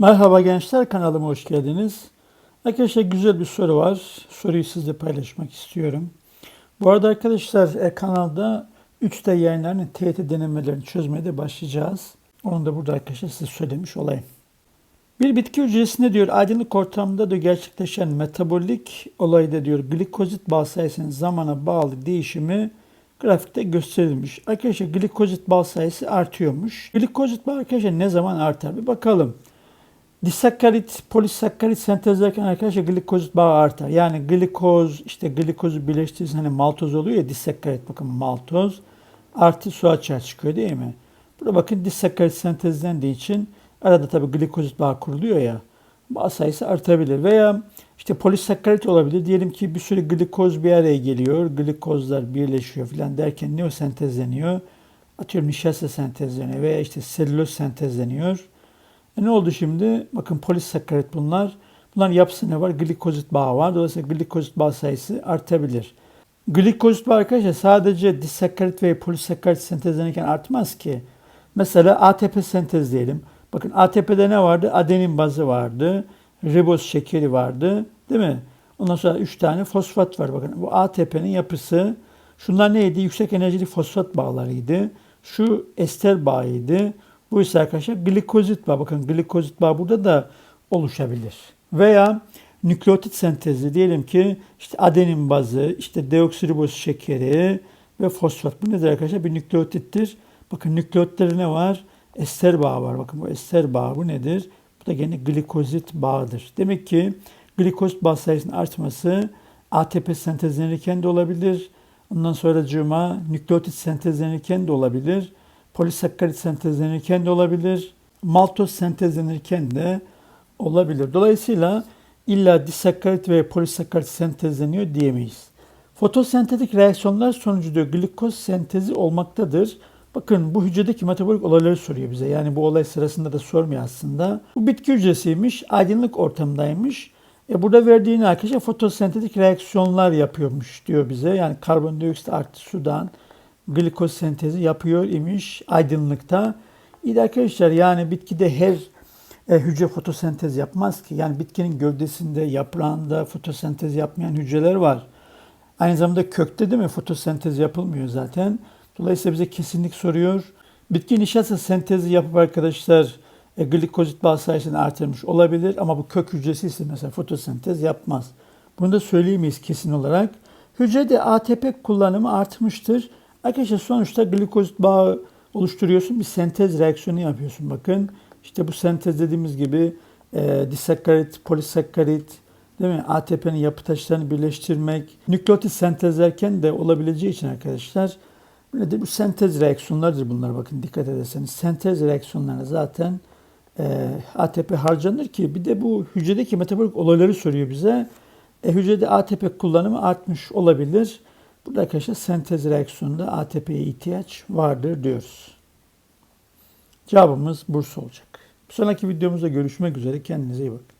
Merhaba gençler kanalıma hoş geldiniz. Arkadaşlar güzel bir soru var. Soruyu sizle paylaşmak istiyorum. Bu arada arkadaşlar e, kanalda 3D yayınlarının TYT denemelerini çözmeye de başlayacağız. Onu da burada arkadaşlar size söylemiş olayım. Bir bitki hücresinde diyor aydınlık ortamda da gerçekleşen metabolik olayda diyor glikozit bağ sayısının zamana bağlı değişimi grafikte gösterilmiş. Arkadaşlar glikozit bağ sayısı artıyormuş. Glikozit bağ arkadaşlar ne zaman artar? Bir bakalım. Disakkarit, polisakkarit sentezlerken arkadaşlar glikozit bağı artar. Yani glikoz, işte glikozu birleştirirsen hani maltoz oluyor ya disakkarit bakın maltoz artı su açığa çıkıyor değil mi? Burada bakın disakkarit sentezlendiği için arada tabi glikozit bağı kuruluyor ya bağ sayısı artabilir. Veya işte polisakkarit olabilir. Diyelim ki bir sürü glikoz bir araya geliyor. Glikozlar birleşiyor falan derken ne o sentezleniyor? Atıyorum nişasta sentezleniyor veya işte selüloz sentezleniyor. E ne oldu şimdi? Bakın polisakkarit bunlar. Bunların yapısı ne var? Glikozit bağı var. Dolayısıyla glikozit bağ sayısı artabilir. Glikozit bağı arkadaşlar sadece disakkarit ve polisakkarit sentezlenirken artmaz ki. Mesela ATP sentezleyelim. Bakın ATP'de ne vardı? Adenin bazı vardı. Riboz şekeri vardı. Değil mi? Ondan sonra 3 tane fosfat var. Bakın bu ATP'nin yapısı. Şunlar neydi? Yüksek enerjili fosfat bağlarıydı. Şu ester bağıydı. Bu ise arkadaşlar glikozit bağı. Bakın glikozit bağı burada da oluşabilir. Veya nükleotit sentezi diyelim ki işte adenin bazı, işte deoksiriboz şekeri ve fosfat. Bu nedir arkadaşlar? Bir nükleotittir. Bakın nükleotitleri ne var? Ester bağı var. Bakın bu ester bağı bu nedir? Bu da gene glikozit bağıdır. Demek ki glikozit bağ sayısının artması ATP sentezlenirken de olabilir. Ondan sonra cuma nükleotit sentezlenirken de olabilir. Polisakkarit sentezlenirken de olabilir. Maltoz sentezlenirken de olabilir. Dolayısıyla illa disakkarit ve polisakkarit sentezleniyor diyemeyiz. Fotosentetik reaksiyonlar sonucu diyor glikoz sentezi olmaktadır. Bakın bu hücredeki metabolik olayları soruyor bize. Yani bu olay sırasında da sormuyor aslında. Bu bitki hücresiymiş, aydınlık ortamdaymış. E burada verdiğini arkadaşlar fotosentetik reaksiyonlar yapıyormuş diyor bize. Yani karbondioksit artı sudan glikoz sentezi yapıyor imiş aydınlıkta. İyi arkadaşlar yani bitkide her e, hücre fotosentez yapmaz ki. Yani bitkinin gövdesinde, yaprağında fotosentez yapmayan hücreler var. Aynı zamanda kökte değil mi fotosentez yapılmıyor zaten. Dolayısıyla bize kesinlik soruyor. Bitki nişasta sentezi yapıp arkadaşlar e, glikozit bağ sayısını artırmış olabilir ama bu kök hücresi ise mesela fotosentez yapmaz. Bunu da söyleyemeyiz kesin olarak. Hücrede ATP kullanımı artmıştır. Arkadaşlar sonuçta glikozit bağı oluşturuyorsun. Bir sentez reaksiyonu yapıyorsun. Bakın işte bu sentez dediğimiz gibi e, disakkarit, polisakkarit, değil mi? ATP'nin yapı taşlarını birleştirmek, nükleotit sentezlerken de olabileceği için arkadaşlar nedir? Bu sentez reaksiyonlardır bunlar bakın dikkat ederseniz. Sentez reaksiyonlarına zaten e, ATP harcanır ki bir de bu hücredeki metabolik olayları soruyor bize. E, hücrede ATP kullanımı artmış olabilir. Burada arkadaşlar sentez reaksiyonunda ATP'ye ihtiyaç vardır diyoruz. Cevabımız Bursa olacak. Bir sonraki videomuzda görüşmek üzere. Kendinize iyi bakın.